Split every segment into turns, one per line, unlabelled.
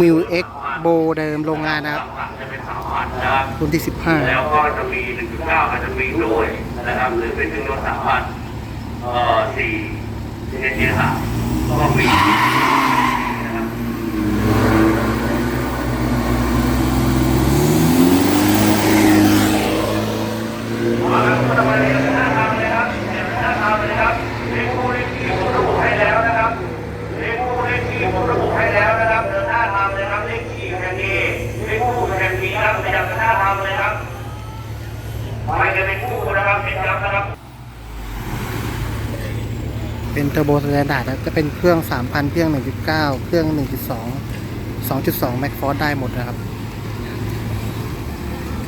มิวเอ็กโบเดิมโรงงานนะครับ
รุ่
นที่ 15
แล้วก็จะมี 1.9อาจจะมีด้วยนะครับหรือเป็นเครื่องยนต์3,000เอ่อสี่เจนที่สามก็มีนะครับ มาแล้วก็มาเรียนหน้าทางเลยครับเรียนหน้าทางเลยครับเลขคู่เลขที่ผมระบุให้แล้วนะครับเลขคู่เลขที่ผมระบุให้แล้วนะครับเดินหน้าทางเลยครับเลขที่แห่งนี้เลขคู่แห่งนี้ครับพยายามหน้าทางเลยครับ ไปกันเป็นคู่นะครับเป็นยับนะครับ
เป็นเทอร์โบสแตนดาร์ดนะจะเป็นเครื่อง 3,000 เครื่อง 1.9 เครื่อง 1.2 2.2 แม็กฟอร์ได้หมดนะครับ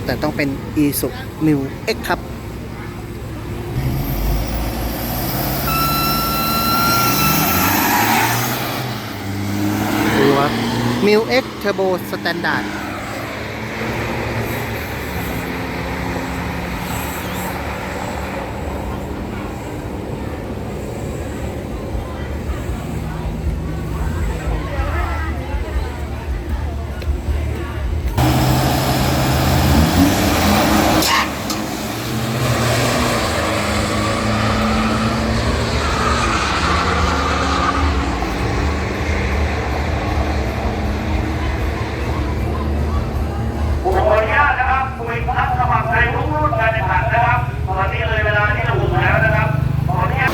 แต่ต้องเป็น e s u m i w x ครับดูครับ m i w x Turbo Standard
ผมขออนุญาตนะครับคุยพักสมัครในทุกรุ่นการแข่งขันนะครับ ตอนนี้เลยเวลาที่ระบุแล้วนะครับขออนุญาต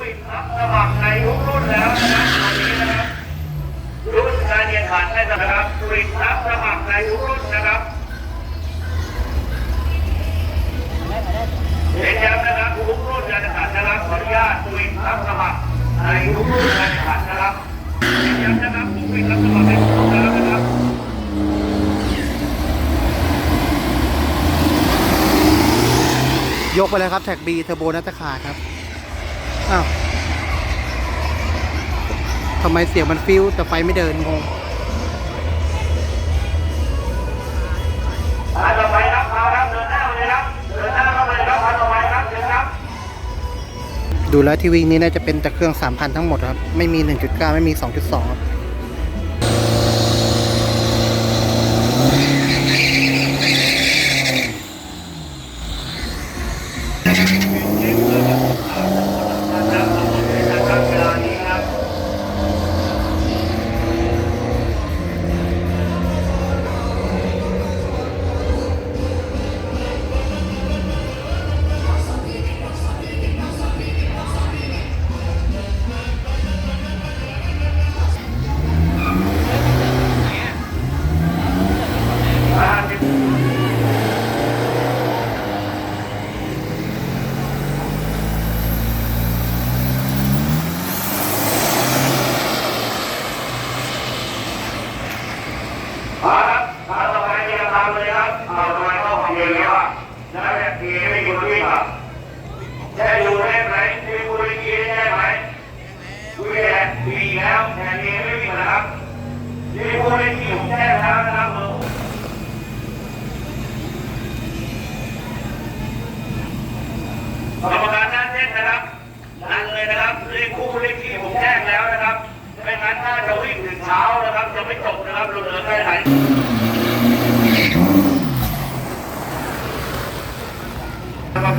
ปิดรับสมัครในทุกรุ่น แล้วนะครับตอนนี้นะครับรุ่นการแข่งขันนะครับปิดรับสมัครในทุกรุ่นนะครับเน้นย้ำนะครับทุกรุ่นการแข่งขันนะครับขออนุญาตปิดรับสมัครในทุกรุ่นการแข่งขันนะครับเน้นย้ำนะครับปิดรับสมัครในทุกรุ่นนะครับ
ยกไปเลยครับแท็ก B เทอร์โบน่าจะขาครับ อ้าว ทำไมเสียงมันฟิวแต่ไฟไม่เดินงง
ต่อไปครับเอาครับเดินหน้าเลยครับเดินหน้าเข้าไปครับพาต่อไปครับเดินครับ
ดูแล้วทีวีนี้น่าจะเป็นแต่เครื่อง 3,000 ทั้งหมดครับ ไม่มี 1.9 ไม่มี 2.2ครับ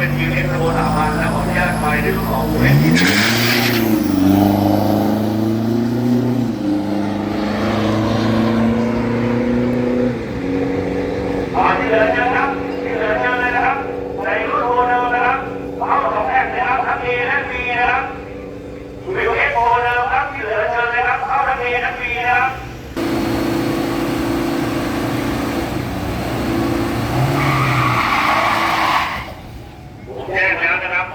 เป็นทีมเอ็กซ์โทรสามันแล้วขออนุญาตไปในเรื่องของเอ็นที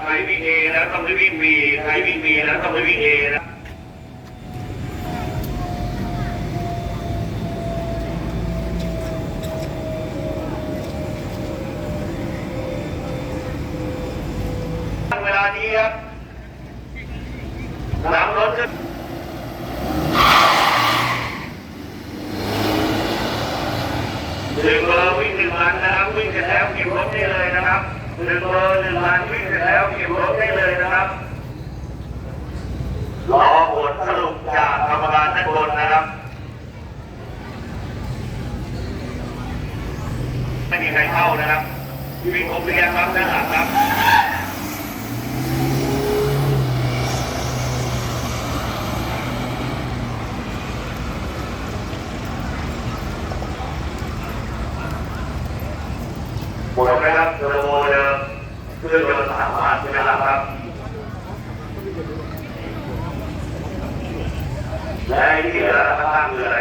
ใช้วิ่งเอนะต้องไม่วิ่งบีใช้วิ่งบีนะต้องไม่วิ่งเอนะเวลานี้ครับหลังรถขึ้นถึงเราวิ่งถึงหลันนะครับวิ่งเสร็จแล้วกินบรถได้เลยนะครับ หนึ่งเบอร์หนึ่งวันวิ่งเสร็จแล้วเก็บรถได้เลยนะครับรอผลสรุปจากกรรมการด้านบนนะครับ ไม่มีใครเข้านะครับวิ่งครบหรือยังครับด้านหลังครับหมดไหมครับเทอร์โบเดิม พื่องยนต์สามวันเวลาครับ และที่เหลือข้างเรืออะไร